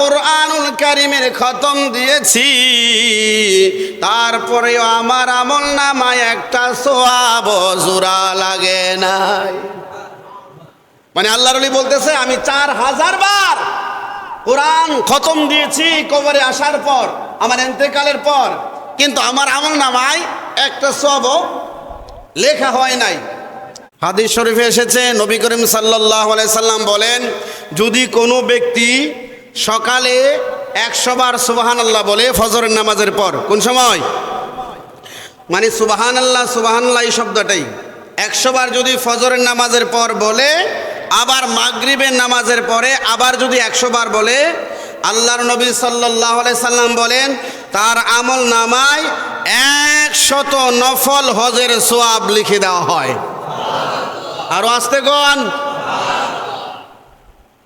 কোরআনুল কারিমের খতম দিয়েছি। তারপরেও আমার আমল নামায় একটা সোয়াব জোড়া লাগে নাই। মানে আল্লাহর আলী বলতেছে, আমি চার হাজার বার কোরআন খতম দিয়েছি কবরে আসার পর, আমার এন্তেকালের পর, কিন্তু আমার আমল নামায় একটা সব লেখা হয় নাই। হাদিস শরীফে এসেছে, নবী করিম সাল্লাহ সাল্লাম বলেন, যদি কোনো ব্যক্তি সকালে একশোবার সুবাহান আল্লাহ বলে ফজরের নামাজের পর। কোন সময়? মানে সুবাহান আল্লাহ সুবাহান আল্লাহ এই শব্দটাই। একশোবার যদি ফজরের নামাজের পর বলে, আবার মাগরিবের নামাজের পরে আবার যদি একশো বার বলে, আল্লাহর নবী সাল্লাহ সাল্লাম বলেন, তার আমল নামায় একশত নফল হজের সোয়াব লিখে দেওয়া হয়। আরও আসতে গন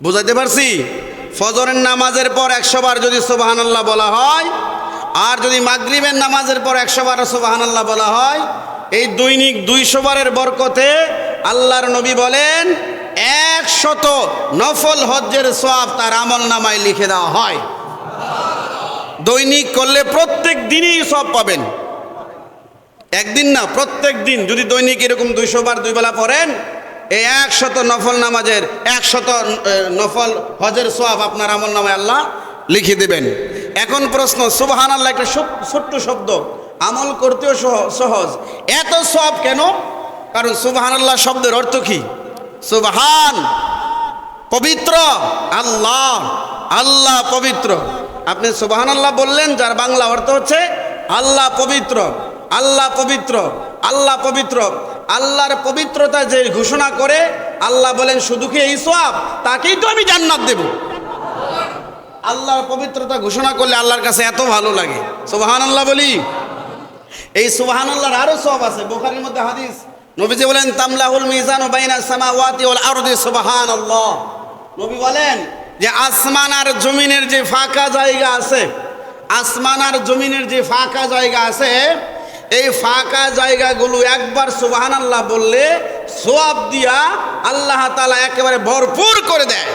বুঝাইতে পারছি? ফজরের নামাজের পর একশো বার যদি সোবাহান আল্লাহ বলা হয়, আর যদি মাগরিবের নামাজের পর একশো বার সোবাহান আল্লাহ বলা হয়, এই দৈনিক দুইশো বারের বরকতে আল্লাহর নবী বলেন, একশত নফল হজ্জের সোয়াব তার আমল নামায় লিখে দেওয়া হয়। দৈনিক করলে প্রত্যেক দিনই সব পাবেন। একদিন না, প্রত্যেক দিন যদি দৈনিক এরকম দুইশো বার দুই বেলা পড়েন এই একশত নফল নামাজের একশত নফল হজের সোয়াব আপনার আমল নামায় আল্লাহ লিখে দেবেন। এখন প্রশ্ন সুবাহান আল্লাহ একটা ছোট্ট শব্দ। আমল করতেও সহজ। এত সব কেন? কারণ সুবাহান আল্লাহ শব্দের অর্থ কি? সুবাহান, পবিত্র, আল্লাহ আল্লাহ পবিত্র। আপনি সুবাহান আল্লাহ বললেন, যার বাংলা অর্থ হচ্ছে আল্লাহ পবিত্র আল্লাহ পবিত্র আল্লাহ পবিত্র। আল্লাহর পবিত্রতা যে ঘোষণা করে, আল্লাহ বলেন, শুধু কি এই সব তাকেই তো আমি জান্নাত দেব। আল্লাহর পবিত্রতা ঘোষণা করলে আল্লাহর কাছে এত ভালো লাগে। সুবাহান আল্লাহ বলি। এই সুবাহান আল্লাহর আরও সব আছে, বোখারির মধ্যে হাদিস। নবীজি বলেন, তামলাহুল মিজান বাইনা সামাওয়াতি ওয়াল আরদি। সুবহান আল্লাহ নবী বলেন যে, আসমান আর জমিনের যে ফাঁকা জায়গা আছে, আসমান আর জমিনের যে ফাঁকা জায়গা আছে এই ফাঁকা জায়গাগুলো একবার সুবাহান আল্লাহ বললে সোয়াব দিয়া আল্লাহ তালা একেবারে ভরপুর করে দেয়।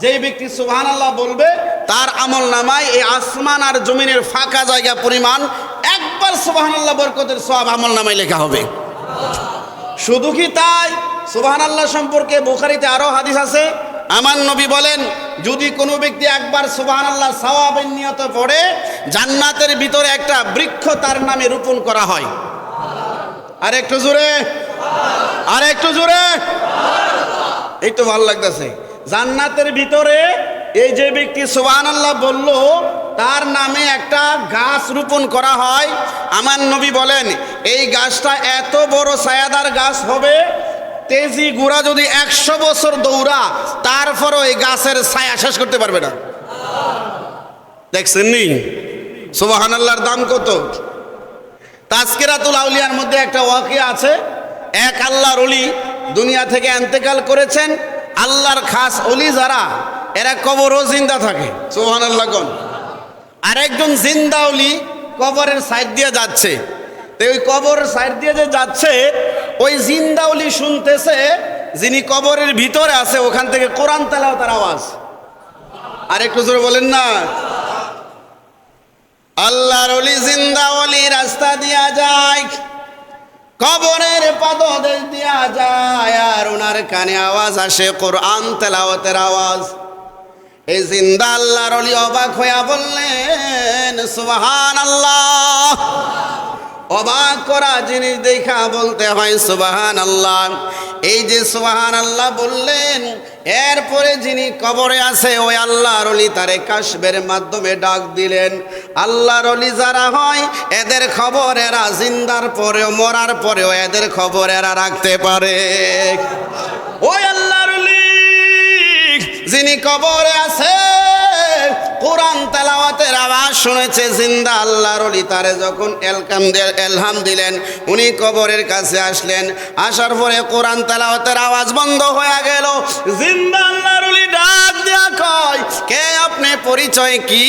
যেই ব্যক্তি সুবহান আল্লাহ বলবে, তার আমল নামায় এই আসমান আর জমিনের ফাঁকা জায়গা পরিমাণ একবার সুবহান আল্লাহ বরকতের সব আমল নামায় লেখা হবে। শুধু কি তাই? সুবহান আল্লাহ সম্পর্কে বুখারিতে আরও হাদিস আছে। আমার নবী বলেন যদি কোনো ব্যক্তি একবার সুবহান আল্লাহ সওয়াবের নিয়ত পড়ে, জান্নাতের ভিতরে একটা বৃক্ষ তার নামে রোপণ করা হয়। আর একটু জোরে। আর একটু জোরে। এই তো ভালো লাগতেছে। জান্নাতের ভিতরে এই যে ব্যক্তি সুবান আল্লাহ বলল, তার নামে একটা গাছ রোপণ করা হয়। আমার নবী বলেন, এই গাছটা এত বড় ছায়াদার গাছ হবে তেজি গুড়া যদি একশো বছর দৌড়া, তারপরও এই গাছের ছায়া শেষ করতে পারবে না। দেখছেন নি? সুবাহান আল্লাহর দাম কত? তাস্কিরাতুল আউলিয়ার মধ্যে একটা ওয়াকি আছে। এক আল্লাহর অলি দুনিয়া থেকে এন্তেকাল করেছেন। আল্লাহর খাস অলি যারা, এরা কবরও জিন্দা থাকে। সোহান আল্লাহ গন আরেকজন জিন্দা অলি কবরের সাইড দিয়ে যাচ্ছে। তো ওই কবরের সাইড দিয়ে যে যাচ্ছে ওই জিন্দা অলি শুনতেছে যিনি কবরের ভিতরে আছে, ওখান থেকে কোরআন তেলাও তার আওয়াজ। আর একটু জোরে বলেন না। আল্লাহর অলি জিন্দা অলি রাস্তা দিয়া যায়, কবরের পাদদেশ দিয়া যায়, আর ওনার কানে আওয়াজ আসে কোরআন তেলাওয়াতের আওয়াজ। এই জিন্দা আল্লাহর অলি অবাক হইয়া বললেন সুবহান আল্লাহ অবাক করা জিনিস দেখা বলতে হয় সুবাহান আল্লাহ এই যে সুবাহান আল্লাহ বললেন, এরপরে যিনি কবরে আছে, ওই আল্লাহর অলি তারে কাশবের মাধ্যমে ডাক দিলেন। আল্লাহর অলি যারা হয়, এদের খবর এরা জিন্দার পরেও, মরার পরেও এদের খবর এরা রাখতে পারে। ওই আল্লাহর যিনি কবরে আছে কোরআন তেলাওয়াতের আওয়াজ শুনেছে, জিন্দা আল্লাহর অলি তারে যখন এলকাম এলহাম দিলেন, উনি কবরের কাছে আসলেন, আসার পরে কোরআন তেলাওয়াতের আওয়াজ বন্ধ হয়ে গেল। জিন্দা আল্লাহর অলি ডাক দেয়া কয়, কে আপনি, পরিচয় কি?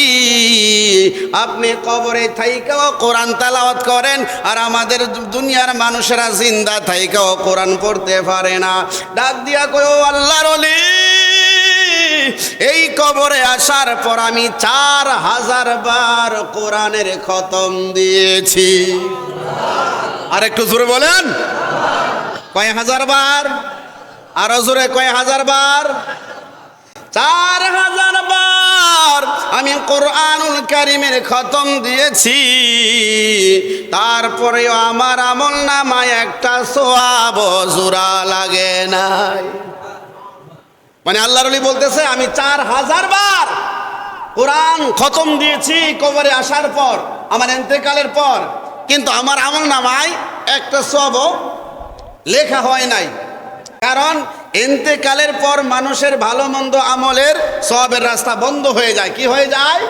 আপনি কবরে থাইকাও কোরআন তেলাওয়াত করেন, আর আমাদের দুনিয়ার মানুষেরা জিন্দা থাইকাও কোরআন পড়তে পারে না। ডাক দিয়া কয় আল্লাহর অলি! এই কবরে আসার পর আমি চার হাজার বার কোরআনের খতম দিয়েছি। আর একটু জোরে বলেন। কয় হাজার বার? আরও জোরে কয় হাজার বার? চার হাজার বার আমি কোরআনুল কারিমের খতম দিয়েছি। তারপরেও আমার আমল নামায় একটা সোয়াব জোড়া লাগে নাই। মানে আল্লাহর আলী বলতেছে, আমি চার হাজার বার কোরআন খতম দিয়েছি কবরে আসার পর, আমার এন্তেকালের পর। কিন্তু আমার আমল নামায় একটা সব লেখা হয় নাই। কারণ এন্তেকালের পর মানুষের ভালো মন্দ আমলের সবের রাস্তা বন্ধ হয়ে যায়। কি হয়ে যায়?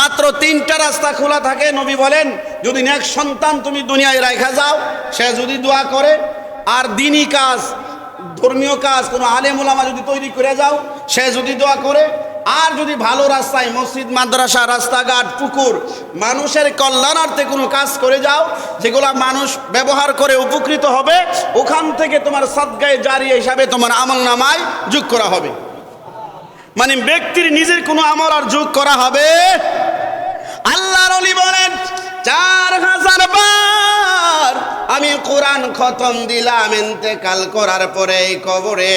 মাত্র তিনটা রাস্তা খোলা থাকে, নবী বলেন, যদি এক সন্তান তুমি দুনিয়ায় রাখা যাও, সে যদি দোয়া করে, আর দিনই কাজ ধর্মীয় কাজ, কোনো আলেম ওলামা যদি তৈরি করে যাও, সে যদি দোয়া করে, আর যদি ভালো রাস্তায় মসজিদ, মাদ্রাসা, রাস্তাঘাট, পুকুর, মানুষের কল্যাণার্থে কোনো কাজ করে যাও, যেগুলো মানুষ ব্যবহার করে উপকৃত হবে, ওখান থেকে তোমার সদ্গায় জারি হিসাবে তোমার আমল নামায় যোগ করা হবে। মানে ব্যক্তির নিজের কোনো আমল আর যোগ করা হবে। আল্লাহর অলি বলেন, চার হাজার বার আমি কোরআন খতম দিলাম, ইন্তেকাল করার পরে এই কবরে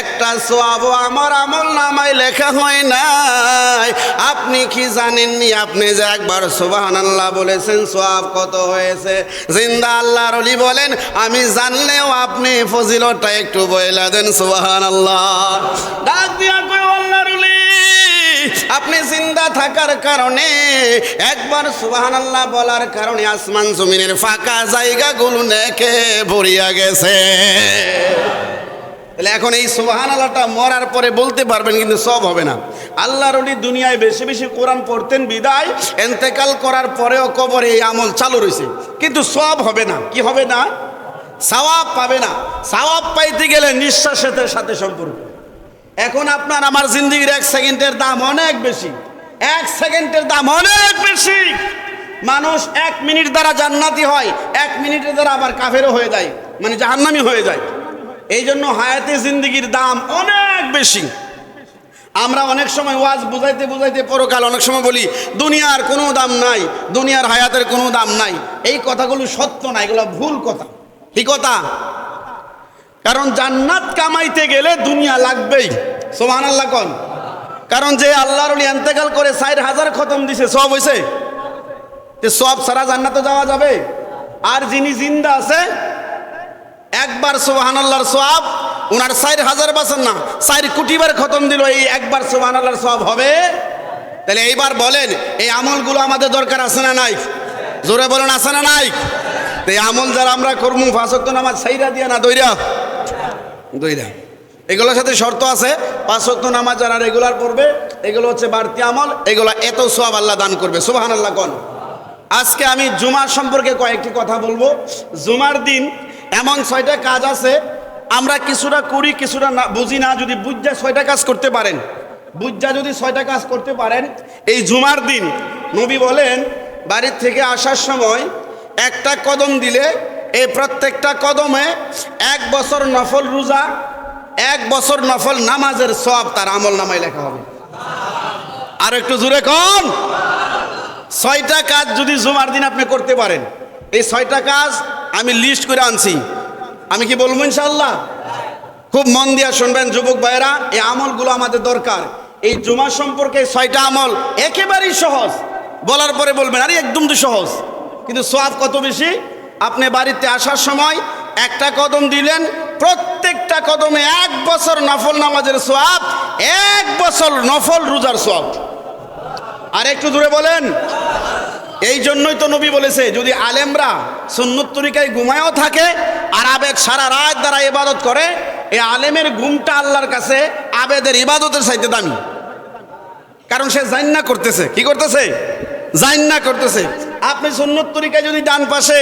একটা সোয়াব আমার আমল নামায় লেখা হয় নাই। আপনি কি জানেননি? আপনি যে একবার সুবাহান আল্লাহ বলেছেন সোয়াব কত হয়েছে? জিন্দা আল্লাহর অলি বলেন, আমি জানলেও আপনি ফজিলতটা একটু বইলা দেন সুবাহান আল্লাহ ডাক দিয়া কই আল্লাহর অলি আপনি জিন্দা থাকার কারণে, একবার সুবাহান আল্লাহ বলার কারণে আসমান জমিনের ফাঁকা জায়গাগুলো নেকে ভরিয়া গেছে। তাহলে এখন এই সুবাহান আল্লাহটা মরার পরে বলতে পারবেন, কিন্তু সব হবে না। আল্লাহর উনি দুনিয়ায় বেশি বেশি কোরআন পড়তেন, বিদায়, এন্তেকাল করার পরেও কবরে এই আমল চালু রয়েছে। কিন্তু সব হবে না। কি হবে না? সাওয়াব পাবে না। সাওয়াব পাইতে গেলে নিঃশ্বাসের সাথে সম্পর্ক। এখন আপনার আমার জিন্দিগির এক সেকেন্ডের দাম অনেক বেশি। এক সেকেন্ডের দাম অনেক বেশি। মানুষ এক মিনিট দ্বারা জান্নাতি হয়, এক মিনিটের দ্বারা আবার কাফেরও হয়ে যায় মানে জাহান্নামি হয়ে যায়। এই জন্য হায়াতে জিন্দিগির দাম অনেক বেশি। আমরা অনেক সময় ওয়াজ বুঝাইতে বুঝাইতে পরকাল অনেক সময় বলি, দুনিয়ার কোনো দাম নাই, দুনিয়ার হায়াতের কোনো দাম নাই। এই কথাগুলো সত্য না, এগুলো ভুল কথা। কি কথা? কারণ জান্নাত কামাইতে গেলে দুনিয়া লাগবেই। সোহান আল্লাহ কন। কারণ যে আল্লাহর এন্তেকাল করে ষাট হাজার খতম দিছে, সব হয়েছে যে সব সারা জান্নাতে যাওয়া যাবে। আর যিনি জিন্দা আছে, একবার সোহান আল্লাহর সব ওনার ষাট হাজার বাসেন না, ষাট কোটিবার খতম দিল, এই একবার সোহান আল্লাহর সব হবে। তাহলে এইবার বলেন, এই আমলগুলো আমাদের দরকার আছে না নাই? জোরে বলেন, আছে না নাই? তো এই আমল যারা আমরা করব ফাঁসক্ত নামাজ সাইরা দিয়া না, দইরা। দইরা এগুলোর সাথে শর্ত আছে, পাঁচ ওয়াক্ত নামাজ যারা রেগুলার পড়বে, এগুলো হচ্ছে বাড়তি আমল, এগুলো এত সব আল্লাহ দান করবে। সুবাহান আল্লাহ কন? আজকে আমি জুমার সম্পর্কে কয়েকটি কথা বলব। জুমার দিন এমন ছয়টা কাজ আছে, আমরা কিছুটা করি, কিছুটা না, বুঝি না, যদি বুঝা ছয়টা কাজ করতে পারেন। বুঝা যদি ছয়টা কাজ করতে পারেন, এই জুমার দিন নবী বলেন, বাড়ির থেকে আসার সময় একটা কদম দিলে এই প্রত্যেকটা কদমে এক বছর নফল রোজা, এক বছর নফল নামাজের সব তার আমল নামায় লেখা হবে। আর একটু জুড়ে কম ছয়টা কাজ যদি জুমার দিন আপনি করতে পারেন, এই ছয়টা কাজ আমি লিস্ট করে আনছি। আমি কি বলব ইনশাল্লাহ খুব মন দিয়া শুনবেন যুবক ভাইয়েরা, এই আমলগুলো আমাদের দরকার। এই জুমা সম্পর্কে ছয়টা আমল একেবারেই সহজ। বলার পরে বলবেন, আরে একদম তো সহজ। কিন্তু সোয়াব কত বেশি? আপনি বাড়িতে আসার সময় একটা কদম দিলেন, প্রত্যেকটা কদমে এক বছর নফল নামাজের সোয়াব, এক বছর নফল রোজার সোয়াব। আর একটু দূরে বলেন, এই জন্যই তো নবী বলেছে, যদি আলেমরা সুন্নত তরিকায় ঘুমায়ও থাকে, আর আবেদ সারা রাত দ্বারা ইবাদত করে এই আলেমের ঘুমটা আল্লাহর কাছে আবেদের ইবাদতের চাইতে দামি। কারণ সে জান্না করতেছে। কি করতেছে? জান্না করতেছে। আপনি সুন্নত তরিকায় যদি ডান পাশে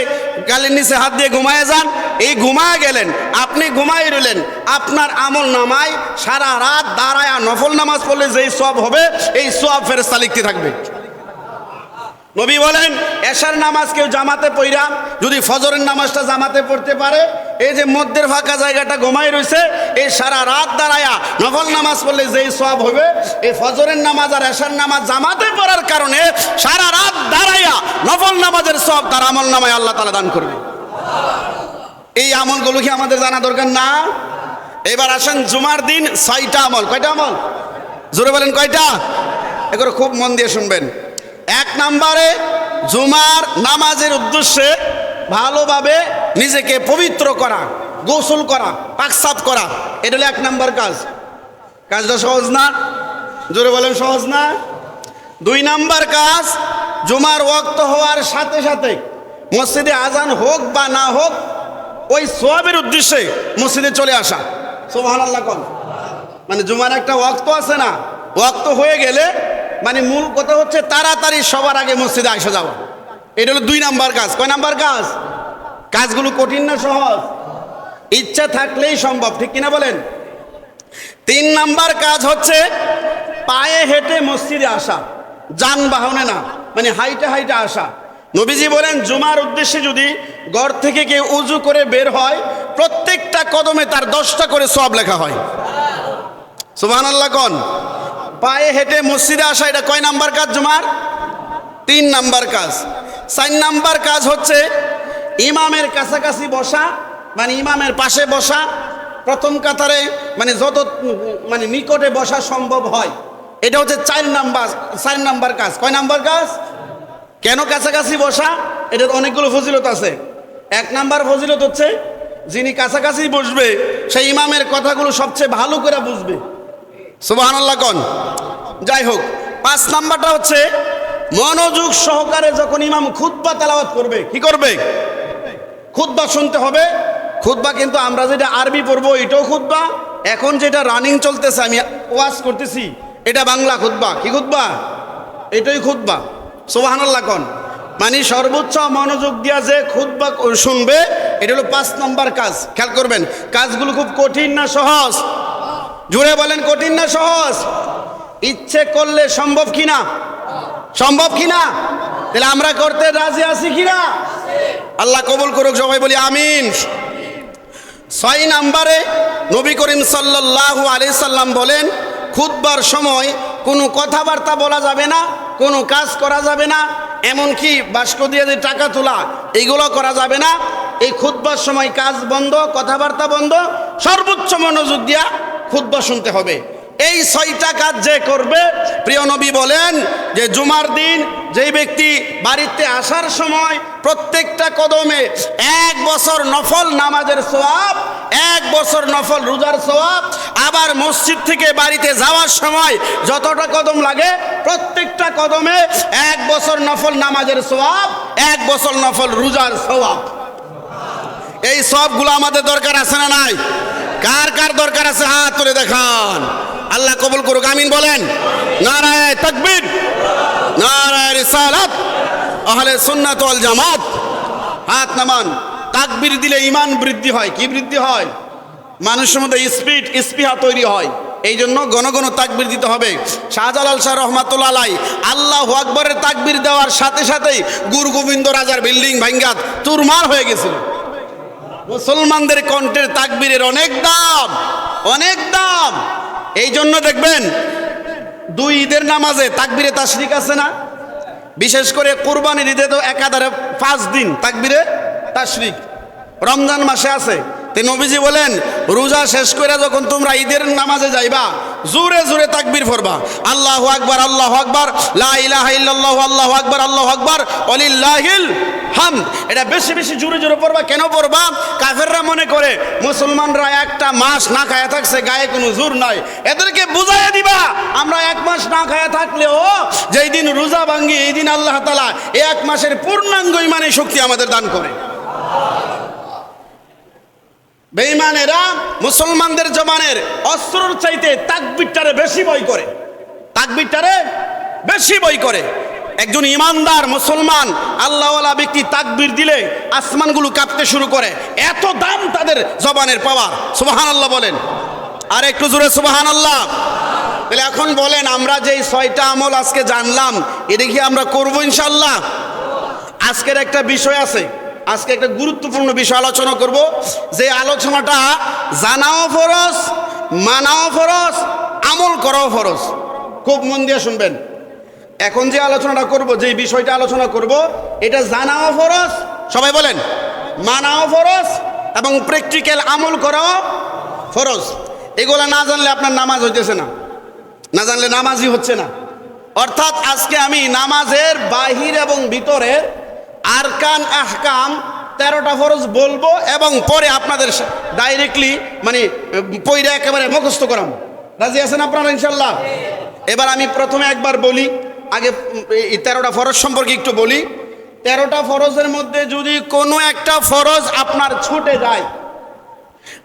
গালের নিচে হাত দিয়ে ঘুমায় যান, এই ঘুমায় গেলেন, আপনি ঘুমায় রইলেন, আপনার আমল নামায় সারা রাত দাঁড়ায় নফল নামাজ পড়লে যেই সব হবে, এই সব ফেরেস্তা লিখতে থাকবে। নবী বলেন, এশার নামাজ কেউ জামাতে পইরা যদি ফজরের নামাজটা জামাতে পড়তে পারে এই যে মধ্যের ফাঁকা জায়গাটা ঘুমাই রয়েছে এই সারা রাত দাঁড়ায়া নফল নামাজ পড়লে যেই সব হবে এই ফজরের নামাজ আর এশার নামাজ জামাতে পড়ার কারণে সারা রাত দাঁড়াইয়া নফল নামাজের সব তার আমল নামায় আল্লাহ তালা দান করবে। এই আমলগুলো কি আমাদের জানা দরকার? না। এবার আসেন জুমার দিন ছয়টা আমল। কয়টা আমল? জোরে বলেন কয়টা? এগুলো খুব মন দিয়ে শুনবেন। এক নম্বরে জুমার নামাজের উদ্দেশ্যে ভালোভাবে নিজেকে পবিত্র করা, গোসল করা পাকসাপ করা। এটা হলো এক নাম্বার কাজ। কাজটা সহজ না? জোরে বলেন, সহজ না? দুই নাম্বার কাজ, জুমার ওয়াক্ত হওয়ার সাথে সাথে মসজিদে আজান হোক বা না হোক, ওই সোয়াবের উদ্দেশ্যে মসজিদে চলে আসা। সোহান আল্লাহ কম মানে জুমার একটা ওয়াক্ত আছে না, ওয়াক্ত হয়ে গেলে মানে মূল কথা হচ্ছে তাড়াতাড়ি সবার আগে মসজিদে আসা যাওয়া। এটা হলো দুই নাম্বার কাজ। কয় নাম্বার কাজ? কাজগুলো কঠিন না সহজ? ইচ্ছা থাকলেই সম্ভব, ঠিক কিনা বলেন? তিন নাম্বার কাজ হচ্ছে পায়ে হেঁটে মসজিদে আসা, যানবাহনে না মানে হাইটে হাইটে আসা। নবীজি বলেন, জুমার উদ্দেশ্যে যদি ঘর থেকে কেউ উজু করে বের হয়, প্রত্যেকটা কদমে তার দশটা করে সব লেখা হয়। সুবহান আল্লাহ কন। পায়ে হেঁটে মসজিদে আসা, এটা কয় নাম্বার কাজ জুমার? তিন নাম্বার কাজ। চার নাম্বার কাজ হচ্ছে ইমামের কাছাকাছি বসা মানে ইমামের পাশে বসা। প্রথম কাতারে মানে যত মানে নিকটে বসা সম্ভব হয়। এটা হচ্ছে চার নাম্বার চার নাম্বার কাজ। কয় নাম্বার কাজ? কেন কাছাকাছি বসা? এটার অনেকগুলো ফজিলত আছে। এক নাম্বার ফজিলত হচ্ছে, যিনি কাছাকাছি বসবে, সেই ইমামের কথাগুলো সবচেয়ে ভালো করে বুঝবে। আল্লাহ কন। যাই হোক, পাঁচ নাম্বারটা হচ্ছে মনোযোগ সহকারে যখন ইমাম খুদ্া তেলাওয়াত করবে, কি করবে? খুদ্া শুনতে হবে। খুদ্া কিন্তু আমরা যেটা আরবি পড়ব, এটাও খুদ্া এখন যেটা রানিং চলতেছে, আমি ওয়াজ করতেছি, এটা বাংলা খুদ্া কি খুদ্া এটাই খুদ্া সোবাহানাল্লাহ কন। মানে সর্বোচ্চ মনোযোগ দিয়া যে খুদ্া শুনবে, এটা হলো পাঁচ নম্বর কাজ। খেয়াল করবেন, কাজগুলো খুব কঠিন না সহজ? জুড়ে বলেন, কঠিন না সহজ? ইচ্ছে করলে সম্ভব কিনা? সম্ভব কিনা? তাহলে আমরা করতে রাজি আছি কিনা? আল্লাহ কবুল করুক, সবাই বলি আমিন। ছয় নাম্বারে নবী করিম সাল্লাল্লাহু আলাইহি সাল্লাম বলেন, খুতবার সময় কোনো কথাবার্তা বলা যাবে না, কোনো কাজ করা যাবে না, এমনকি বাস্ক দিয়ে যে টাকা তোলা এইগুলো করা যাবে না। এই খুতবার সময় কাজ বন্ধ, কথাবার্তা বন্ধ, সর্বোচ্চ মনোযোগ দিয়া খুতবা শুনতে হবে। এই ছয়টা কাজ যে করবে, প্রিয় নবী বলেন যে জুমার দিন যেই ব্যক্তি বাড়িতে আসার সময় প্রত্যেকটা কদমে এক বছর নফল নামাজের সোয়াব এক বছর নফল রোজার সোয়াব আবার মসজিদ থেকে বাড়িতে যাওয়ার সময় যতটা কদম লাগে প্রত্যেকটা কদমে এক বছর নফল নামাজের সোয়াব এক বছর নফল রোজার সোয়াব এই সবগুলো আমাদের দরকার আছে না নাই? কার কার দরকার আছে? হাত তুলে দেখান। আল্লাহ কবুল করুক, আমিন বলেন। নারায় তাকবীর, নারায় রিসালাত, আহলে সুন্নাত ওয়াল জামাত। হাত নামান। তাকবীর দিলে ইমান বৃদ্ধি হয়। কি বৃদ্ধি হয়? মানুষের মধ্যে স্পিড স্পিহা তৈরি হয়। এই জন্য ঘন ঘন তাকবির দিতে হবে। শাহজালাল শাহ রহমাতুল্লাহ আলাই আল্লাহ আকবরের তাকবির দেওয়ার সাথে সাথেই গুরু গোবিন্দ রাজার বিল্ডিং ভাঙ্গাত তুরমার হয়ে গেছিল। মুসলমানদের কণ্ঠের তাকবীরের অনেক দাম অনেক দাম। এই জন্য দেখবেন, দুই ঈদের নামাজে তাকবিরে তাশরিক আছে না? বিশেষ করে কোরবানির ঈদে তো একাধারে পাঁচ দিন তাকবিরে তাশরিক। রমজান মাসে আছে। তে নবীজি বলেন, রোজা শেষ করে যখন তোমরা ঈদের নামাজে যাইবা, জোরে জোরে তাকবীর পড়বা। আল্লাহু আকবার আল্লাহু আকবার, লা ইলাহা ইল্লাল্লাহু, আল্লাহু আকবার আল্লাহু আকবার, ওয়ালিল্লাহিল হাম এটা বেশি বেশি জোরে জোরে পড়বা। কেন পড়বা? কাফেররা মনে করে, মুসলমানরা একটা মাস না খায়া থাকছে, গায়ে কোনো জোর নাই। এদেরকে বুঝাইয়া দিবা, আমরা এক মাস না খায়া থাকলেও যেই দিন রোজা ভাঙ্গি, এই দিন আল্লাহ তালা এক মাসের পূর্ণাঙ্গ ইমানে শক্তি আমাদের দান করে। বেঈমানেরা মুসলমানদের জমানের অস্ত্রর চাইতে তাকবিরটারে বেশি বই করে। তাকবিরটারে বেশি বই করে। একজন ইমানদার মুসলমান আল্লাহওয়ালা ব্যক্তি তাকবির দিলে আসমানগুলো কাঁপতে শুরু করে। এত দাম তাদের জবানের পাওয়ার। সুবাহান আল্লাহ বলেন। আর একটু জোরে সুবাহান আল্লাহ তাহলে এখন বলেন, আমরা যেই ছয়টা আমল আজকে জানলাম এটা কি আমরা করব ইনশাল্লাহ আজকের একটা বিষয় আছে। আজকে একটা গুরুত্বপূর্ণ বিষয় আলোচনা করব। যে আলোচনাটা জানাও ফরজ, মানাও ফরজ, আমল করাও ফরজ। খুব মন দিয়ে শুনবেন। এখন যে আলোচনাটা করব, যে বিষয়টা আলোচনা করব, এটা জানাও ফরজ, সবাই বলেন, মানাও ফরজ এবং প্র্যাকটিক্যাল আমল করাও ফরজ। এগুলা না জানলে আপনার নামাজ হইতেছে না। না জানলে নামাজই হচ্ছে না। অর্থাৎ আজকে আমি নামাজের বাহির এবং ভিতরের আরকান আহকাম, তেরোটা ফরজ বলব এবং পরে আপনাদের ডাইরেক্টলি মানে পইরা একেবারে মুখস্থ করাম। রাজি আছেন আপনারা ইনশাল্লাহ এবার আমি প্রথমে একবার বলি, আগে তেরোটা ফরজ সম্পর্কে একটু বলি। তেরোটা ফরজের মধ্যে যদি কোনো একটা ফরজ আপনার ছুটে যায়,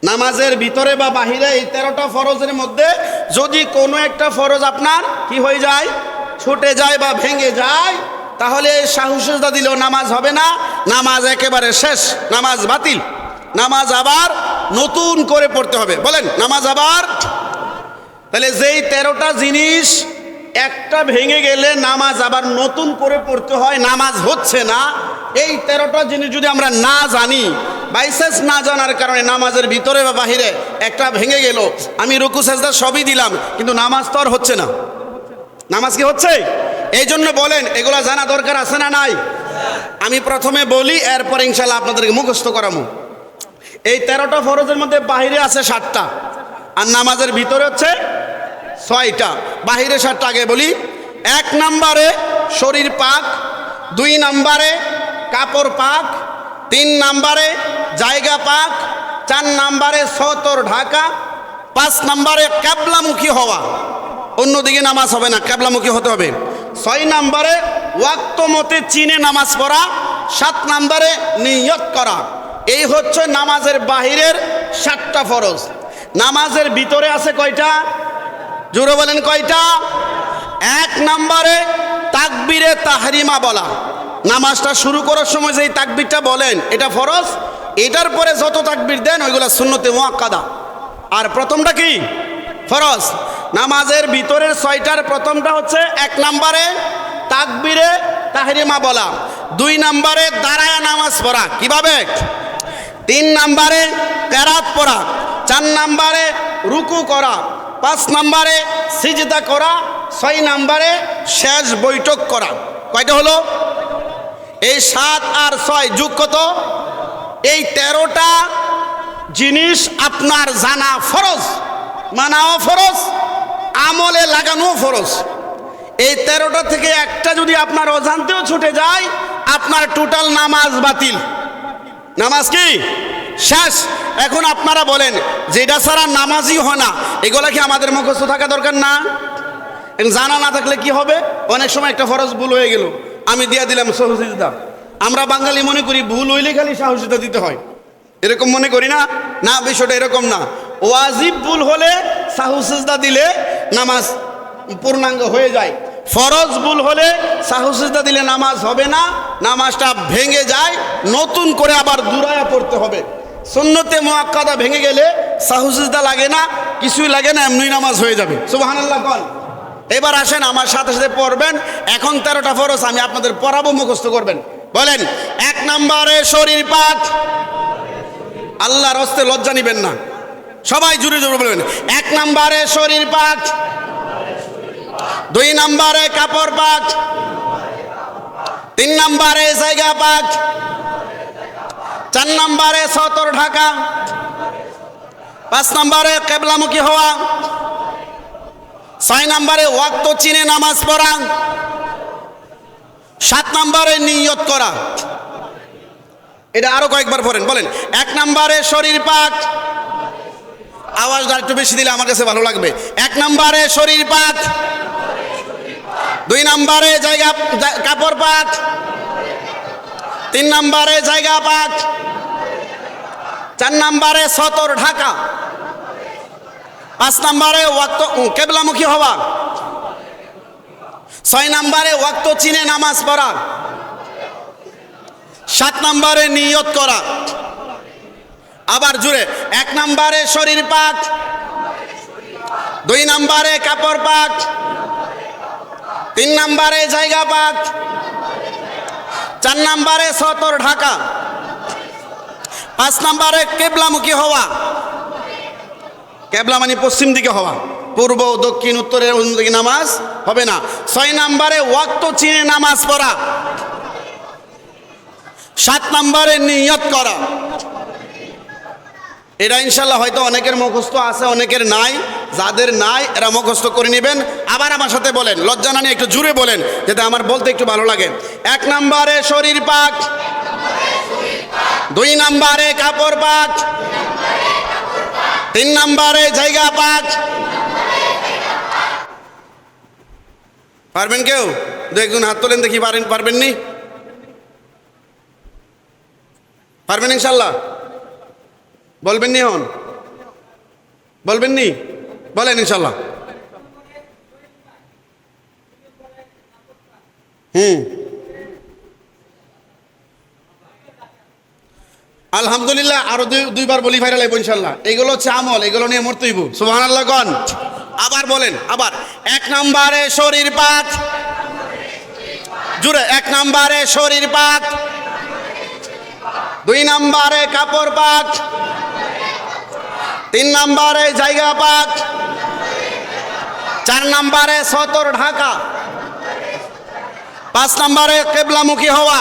নামাজের ভিতরে বা বাহিরে, এই তেরোটা ফরজের মধ্যে যদি কোনো একটা ফরজ আপনার কি হয়ে যায়, ছুটে যায় বা ভেঙে যায় তাহলে সাহুসেজদা দিলেও নামাজ হবে না, নামাজ একেবারে শেষ, নামাজ বাতিল। নামাজ আবার নতুন করে পড়তে হবে। বলেন, নামাজ আবার? তাহলে যেই তেরোটা জিনিস একটা ভেঙে গেলে নামাজ আবার নতুন করে পড়তে হয়, নামাজ হচ্ছে না। এই তেরোটা জিনিস যদি আমরা না জানি, বাইসেস না জানার কারণে নামাজের ভিতরে বা বাহিরে একটা ভেঙে গেল, আমি রুকু সেজদা সবই দিলাম, কিন্তু নামাজ তো আর হচ্ছে না। নামাজ কি হচ্ছে? এই জন্য বলেন, এগুলা জানা দরকার আছে না নাই? আমি প্রথমে বলি, এরপর ইনশাল্লাহ আপনাদেরকে মুখস্থ করামো। এই তেরোটা ফরজের মধ্যে বাহিরে আছে সাতটা, আর নামাজের ভিতরে হচ্ছে ছয়টা। বাহিরে সাতটা আগে বলি, এক নম্বরে শরীর পাক, দুই নম্বরে কাপড় পাক, তিন নম্বরে জায়গা পাক, চার নম্বরে সতর ঢাকা, পাঁচ নম্বরে ক্যাবলামুখী হওয়া। অন্যদিকে নামাজ হবে না ক্যাবলামুখী হতে হবে। ছয় নম্বরে ওয়াক্ত মতে চিনে নামাজ পড়া, সাত নম্বরে নিয়ত করা। এই হচ্ছে নামাজের বাহিরের সাতটা ফরজ। নামাজের ভিতরে আছে কয়টা? জোরে বলেন কয়টা? এক নম্বরে তাকবিরে তাহরিমা বলা। নামাজটা শুরু করার সময় যেই তাকবিরটা বলেন, এটা ফরজ? এটার পরে যত তাকবির দেন, ওইগুলো শূন্যতে মোয়াক্কাদা। আর প্রথমটা কি? ফরজ। নামাজের ভিতরের ছয়টার প্রথমটা হচ্ছে এক নম্বরে তাকবিরে তাহরিমা বলা, দুই নম্বরে দাঁড়ায় নামাজ পড়া, কীভাবে? তিন নম্বরে কেরাত পড়া, চার নম্বরে রুকু করা, পাঁচ নম্বরে সিজদা করা, ছয় নম্বরে শেষ বৈঠক করা। কয়টা হলো? এই সাত আর ছয় যুগ কত? এই তেরোটা জিনিস আপনার জানা ফরজ। মানাও ফরজ। আমলে লাগানো ফরজ। এই তেরোটা থেকে একটা যদি আপনার অজান্তেও ছুটে যায়, আপনার টোটাল নামাজ বাতিল। নামাজ কি? শেষ। এখন আপনারা বলেন, যেটা ছাড়া নামাজই হয় না, এগুলা কি আমাদের মুখস্থ থাকা দরকার না? জানা না থাকলে কি হবে? অনেক সময় একটা ফরজ ভুল হয়ে গেল। আমি দিয়া দিলাম সহসিদা আমরা বাঙালি মনে করি, ভুল হইলে খালি সাহসিতা দিতে হয়। এরকম মনে করি না? না, বিষয়টা এরকম না। ওয়াজিব ভুল হলে সাহুসিজদা দিলে নামাজ পূর্ণাঙ্গ হয়ে যায়। ফরজ ভুল হলে সাহুসিজদা দিলে নামাজ হবে না, নামাজটা ভেঙে যায়, নতুন করে আবার দুরায়া পড়তে হবে। সুন্নতে মোয়াক্কাদা ভেঙে গেলে সাহুসিজদা লাগে না, কিছুই লাগে না এমনি নামাজ হয়ে যাবে। সুবহানাল্লাহ কন এবার আসেন, আমার সাথে সাথে পড়বেন। এখন তেরোটা ফরজ, আমি আপনাদের পড়াবো, মুখস্থ করবেন। বলেন, এক নম্বরে শরীর পাঠ। আল্লাহর হস্তে লজ্জা নিবেন না। সবাই জুড়ে জুড়ে বলবেন, এক নম্বরে শরীর পাক, দুই নম্বরে কাপড় পাক, তিন নম্বরে জায়গা পাক, চার নম্বরে সতর ঢাকা, পাঁচ নম্বরে কেবলামুখী হওয়া, ছয় নম্বরে ওয়াক্ত চিনে নামাজ পড়া, সাত নম্বরে নিয়ত করা। এটা আরও কয়েকবার পড়েন, বলেন, এক নম্বরে শরীর পাক আওয়াজটা একটু বেশি দিলে আমার কাছে ভালো লাগবে। এক নম্বরে শরীর পাক দুই নম্বরে জায়গা কাপড় পাক তিন নম্বরে জায়গা পাক চার নম্বরে সতর ঢাকা, পাঁচ নম্বরে ওয়াক্ত কেবলামুখী হওয়া, ছয় নম্বরে ওয়াক্ত চিনে নামাজ পড়া, সাত নম্বরে নিয়ত করা। আবার জুড়ে। এক নম্বরে শরীর পাক, দুই নম্বরে কাপড় পাক, তিন নম্বরে জায়গা পাক, চার নম্বরে সতর ঢাকা, পাঁচ নাম্বারে কেবলামুখী হওয়া কেবলা মানে পশ্চিম দিকে হওয়া। পূর্ব, দক্ষিণ, উত্তরের দিকে নামাজ হবে না। ছয় নাম্বারে ওয়াক্ত চিনে নামাজ পড়া। সাত নাম্বারে নিয়ত করা। এটা ইনশাল্লাহ হয়তো অনেকের মুখস্থ আছে, অনেকের নাই। যাদের নাই, এরা মুখস্থ করে নেবেন। আবার আমার সাথে বলেন, লজ্জা না নিয়ে একটু জুড়ে বলেন, যাতে আমার বলতে একটু ভালো লাগে। এক নম্বরে শরীর পাক, দুই নম্বরে কাপড় পাক, তিন নম্বরে জায়গা পাক। পারবেন কেউ? দু একজন হাত তোলেন, দেখি পারেন পারবেন নি পারবেন ইনশাল্লাহ? বলবেন নি হন বলবেন নি? বলেন ইনশাল্লাহ। হুম। আলহামদুলিল্লাহ আরও দুই, দুইবার বলি ভাইরাল হইব ইনশাল্লাহ। এগুলো হচ্ছে আমল, এগুলো নিয়ে মরতে হইব। সুবহান আল্লাহ গন আবার বলেন, আবার। এক নম্বরে শরীর পাক জুড়ে, এক নম্বরে শরীর পাক দুই নম্বরে কাপড় পাক তিন নম্বরে জায়গা পাক। চার নম্বরে সতর ঢাকা। পাঁচ নম্বরে কেবলামুখী হওয়া।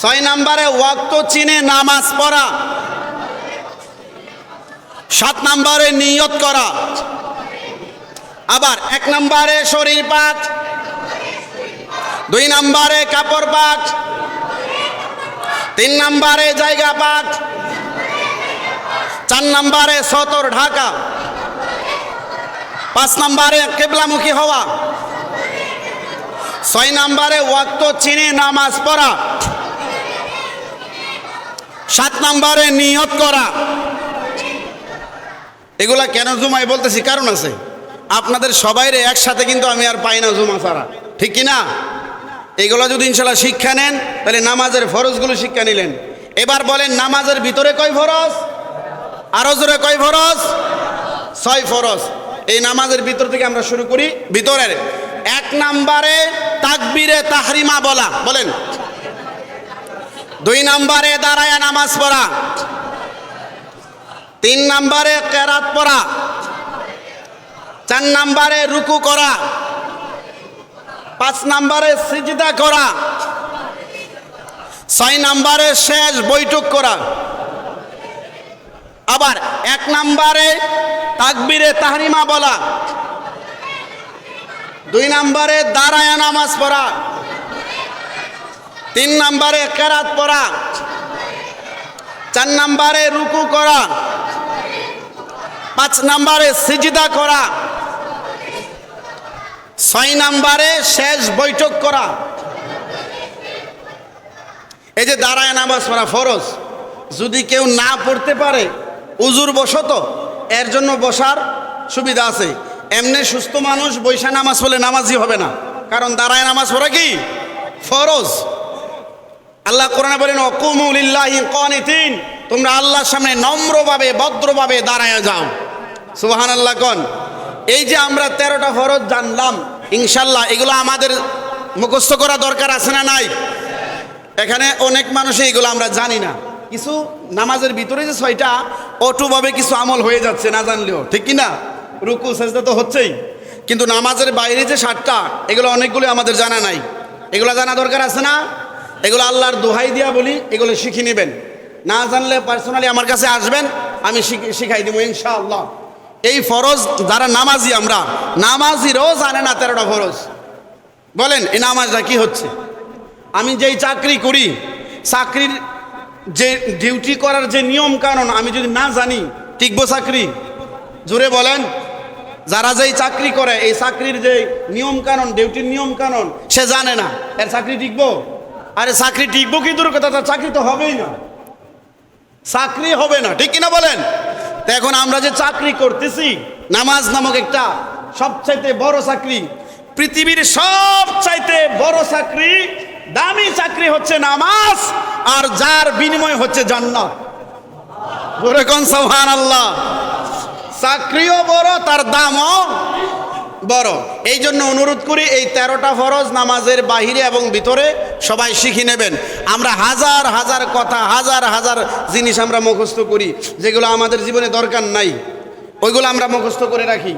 ছয় নম্বরে ওয়াক্ত চিনে নামাজ পড়া। সাত নম্বরে নিয়ত করা। আবার এক নম্বরে শরীর পাক। দুই নম্বরে কাপড় পাক। তিন নম্বরে জায়গা পাক। চার নম্বরে সতর ঢাকা। পাঁচ নম্বরে কেবলামুখী হওয়া। ছয় নম্বরে ওয়াক্ত চিনে নামাজ পড়া। সাত নম্বরে নিয়ত করা। এগুলা কেন জুমাই বলতেছি? কারণ আছে। আপনাদের সবাইরে একসাথে কিন্তু আমি আর পাই না জুমা ছাড়া। ঠিক কি না? এগুলো যদি ইনশাল্লাহ শিক্ষা নেন, তাহলে নামাজের ফরজগুলো শিক্ষা নিলেন। এবার বলেন, নামাজের ভিতরে কয় ফরজ? আরও জোরে কয় ফরজ? ছয় ফরজ। এই নামাজের ভিতর থেকে আমরা শুরু করি। ভিতরের এক নাম্বারে তাকবিরে তাহরিমা বলা। বলেন। দুই নাম্বারে দাঁড়ায়া নামাজ পড়া। তিন নাম্বারে কেরাত পড়া। চার নাম্বারে রুকু করা। পাঁচ নাম্বারে সিজদা করা। ছয় নাম্বারে শেষ বৈঠক করা। আবার এক নাম্বারে তাকবিরে তাহরিমা বলা। দুই নাম্বারে দাঁড়ায়া নামাজ পড়া। তিন নাম্বারে কেরাত পড়া। চার নাম্বারে রুকু করা। পাঁচ নাম্বারে সিজিদা করা। ছয় নাম্বারে শেষ বৈঠক করা। এই যে দাঁড়ায় নামাজ পড়া ফরজ। যদি কেউ না পড়তে পারে উজুর বসত, এর জন্য বসার সুবিধা আছে। এমনি সুস্থ মানুষ বৈশা নামাজ পড়লে নামাজই হবে না। কারণ দাঁড়ায় নামাজ পড়া কি? ফরজ। আল্লাহ কোরআনে বলেন অকুমুলিল্লাহি কনিতিন। তোমরা আল্লাহর সামনে নম্রভাবে, ভদ্রভাবে দাঁড়ায় যাও। সুবাহান আল্লাহ কন। এই যে আমরা তেরোটা ফরজ জানলাম, ইনশাল্লাহ এগুলো আমাদের মুখস্থ করা দরকার আছে না নাই? এখানে অনেক মানুষই এগুলো আমরা জানি না। কিছু নামাজের ভিতরে যে ছয়টা অটুভাবে কিছু আমল হয়ে যাচ্ছে, না জানলেও। ঠিক কি না রুকু, সেজদা তো হচ্ছেই। কিন্তু নামাজের বাইরে যে সাতটা, এগুলো অনেকগুলো আমাদের জানা নাই। এগুলো জানা দরকার আছে না? এগুলো আল্লাহর দোহাই দিয়া বলি, এগুলো শিখে নেবেন। না জানলে পার্সোনালি আমার কাছে আসবেন, আমি শিখ- শিখাই দিব ইনশাআল্লাহ। এই ফরজ, যারা নামাজি আমরা নামাজিরও জানে না তেরোটা ফরজ। বলেন, এই নামাজটা কি হচ্ছে? আমি যেই চাকরি করি, চাকরির যে ডিউটি করার যে নিয়ম কানুন, আমি যদি না জানি টিকবো চাকরি? জোরে বলেন। যারা যেই চাকরি করে, এই চাকরির যে নিয়ম কানুন ডিউটির নিয়ম কানুন, সে জানে না। এর চাকরি টিকবো আরে চাকরি টিকবো কি দূর কথা? তার চাকরি তো হবেই না। চাকরি হবে না, ঠিক কিনা বলেন? তো এখন আমরা যে চাকরি করতেছি, নামাজ নামক একটা সবচাইতে বড় চাকরি, পৃথিবীর সবচাইতে বড় চাকরি দামি চাকরি হচ্ছে নামাজ, আর যার বিনিময় হচ্ছে জান্নাত। আল্লাহ চাকরিও বড়, তার দামও বড়। এই জন্য অনুরোধ করি, এই তেরোটা ফরজ নামাজের বাহিরে এবং ভিতরে সবাই শিখে নেবেন। আমরা হাজার হাজার কথা, হাজার হাজার জিনিস আমরা মুখস্থ করি, যেগুলো আমাদের জীবনে দরকার নাই, ওইগুলো আমরা মুখস্থ করে রাখি।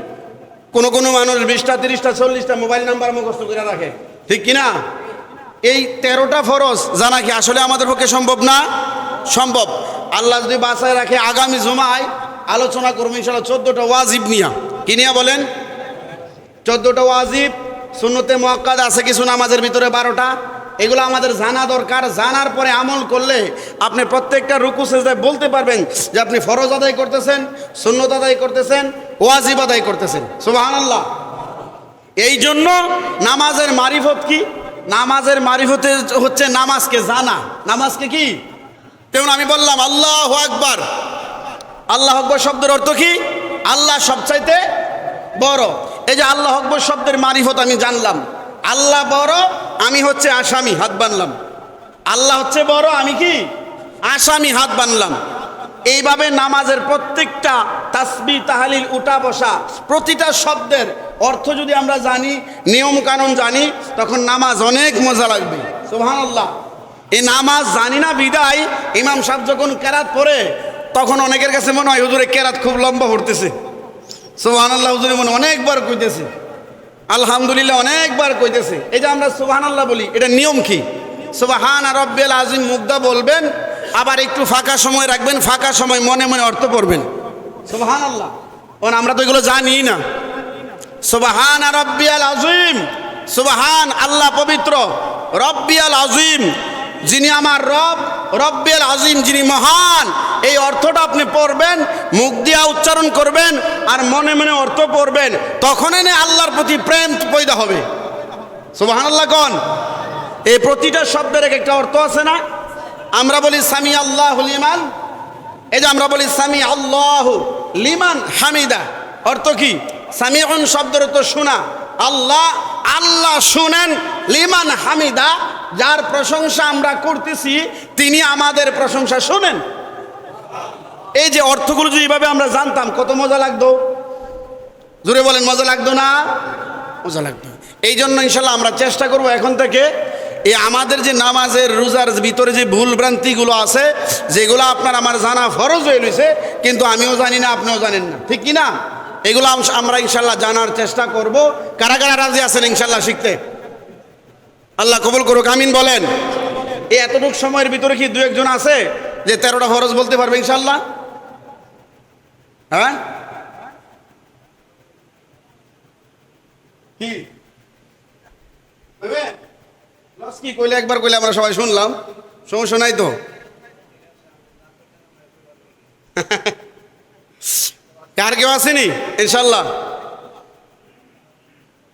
কোনো কোনো মানুষ বিশটা, তিরিশটা, চল্লিশটা মোবাইল নাম্বার মুখস্থ করে রাখে। ঠিক কিনা? এই তেরোটা ফরজ জানা কি আসলে আমাদের পক্ষে সম্ভব না? সম্ভব। আল্লাহ যদি বাসায় রাখে আগামী জুমায়, আলোচনা করব ইনশাল্লাহ চোদ্দোটা ওয়াজিব নিয়া। কি নিয়া বলেন? চোদ্দোটা ওয়াজিব শূন্যতে মোয়াক্কাদ আছে কিছু নামাজের ভিতরে বারোটা। এগুলো আমাদের জানা দরকার। জানার পরে আমল করলে আপনি প্রত্যেকটা রুকু, সেজদায় বলতে পারবেন যে আপনি ফরজ আদায় করতেছেন, সুন্নত আদায় করতেছেন, ওয়াজিব আদায় করতেছেন। সুবাহান আল্লাহ এই জন্য নামাজের মারিফত কি? নামাজের মারিফতে হচ্ছে নামাজকে জানা। নামাজকে কি? তেমন আমি বললাম, আল্লাহ আকবার। আল্লাহ আকবর শব্দের অর্থ কি? আল্লাহ সবচাইতে বড়। এই যে আল্লাহ আকবর শব্দের মারিফত আমি জানলাম। আল্লাহ বড়, আমি হচ্ছে আসামি, হাত বানলাম। আল্লাহ হচ্ছে বড়, আমি কি? আসামি, হাত বানলাম। এইভাবে নামাজের প্রত্যেকটা তাসবি, তাহালিল উঠা বসা প্রতিটা শব্দের অর্থ যদি আমরা জানি, নিয়ম কানুন জানি, তখন নামাজ অনেক মজা লাগবে। সুহান আল্লাহ এই নামাজ জানি না, বিদায়। ইমাম সাহেব যখন কেরাত পড়ে, তখন অনেকের কাছে মনে হয়, হুজুরে, কেরাত খুব লম্বা পড়তেছে। সোহান আল্লাহ হুজুরে মনে অনেকবার কইতেছে। আলহামদুলিল্লাহ, অনেকবার কইতেছে। এই যে আমরা সুবাহান আল্লাহ বলি, এটা নিয়ম কি? সুবাহান রব্বেল আজিম, মুগ্ধা বলবেন, আবার একটু ফাঁকা সময় রাখবেন, ফাঁকা সময় মনে মনে অর্থ পড়বেন। সুবাহান আল্লাহ আমরা তো এগুলো জানি না। সুবাহান রব্বিয়াল আজিম সুবাহান আল্লাহ পবিত্র রব্বিয়াল আজিম যিনি আমার রব, রব্বিয়াল আজিম যিনি মহান। এই অর্থটা আপনি পড়বেন, মুখ দিয়া উচ্চারণ করবেন, আর মনে মনে অর্থ পড়বেন, তখনই না আল্লাহর প্রতি প্রেম পয়দা হবে। সুবাহান আল্লাহ কন। এই প্রতিটা শব্দের এক একটা অর্থ আছে না? আমরা বলি সামি আল্লাহ লিমান, এই যে আমরা বলি সামি আল্লাহ লিমান হামিদা, অর্থ কি? সামিউন শব্দের তো শোনা। আল্লাহ আল্লাহ শুনেন লিমান হামিদা, যার প্রশংসা আমরা করতেছি, তিনি আমাদের প্রশংসা শুনেন। এই যে অর্থগুলো যদি এইভাবে আমরা জানতাম, কত মজা লাগতো। জোরে বলেন, মজা লাগতো না? মজা লাগতো। এই জন্য ইনশাল্লাহ আমরা চেষ্টা করব এখন থেকে এই আমাদের যে নামাজের রোজার ভিতরে যে ভুল ভ্রান্তিগুলো আছে, যেগুলো আপনার আমার জানা ফরজ হয়ে রয়েছে, কিন্তু আমিও জানি না, আপনিও জানেন না। ঠিক কি না? এগুলো আমরা ইনশাল্লাহ জানার চেষ্টা করব। কারা কারা রাজি আছেন ইনশাল্লাহ শিখতে? আল্লাহ কবুল করুক, আমিন বলেন। এই এতটুকু সময়ের ভিতরে কি দু একজন আছে যে তেরোটা ফরজ বলতে পারবে ইনশাল্লাহ? হ্যাঁ? কি? কি কইলে? একবার কইলে আমরা সবাই শুনলাম। সমস্যা নাই তো? আর কেউ আসেনি? ইনশাল্লাহ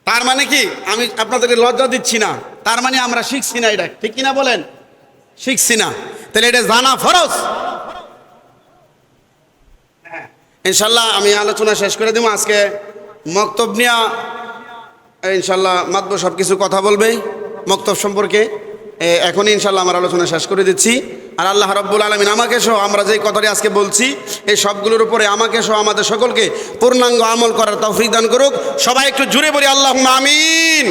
তার মানে কি? আমি আপনাদেরকে লজ্জা দিচ্ছি না। তার মানে আমরা শিখছি না এটা। ঠিক কিনা বলেন? শিখছি না। তাহলে এটা জানা ফরজ। ইনশাল্লাহ আমি আলোচনা শেষ করে দেবো। আজকে মক্তব নিয়া ইনশাল্লাহ মাতব সব কিছু কথা বলবে মক্তব সম্পর্কে। এ, এখনই ইনশাল্লাহ আমার আলোচনা শেষ করে দিচ্ছি। আর আল্লাহ রব্বুল আলমিন আমাকে সহ, আমরা যেই কথাটি আজকে বলছি, এই সবগুলোর উপরে আমাকে সহ আমাদের সকলকে পূর্ণাঙ্গ আমল করার তৌফিক দান করুক। সবাই একটু জুড়ে বলি আল্লাহ আমিন।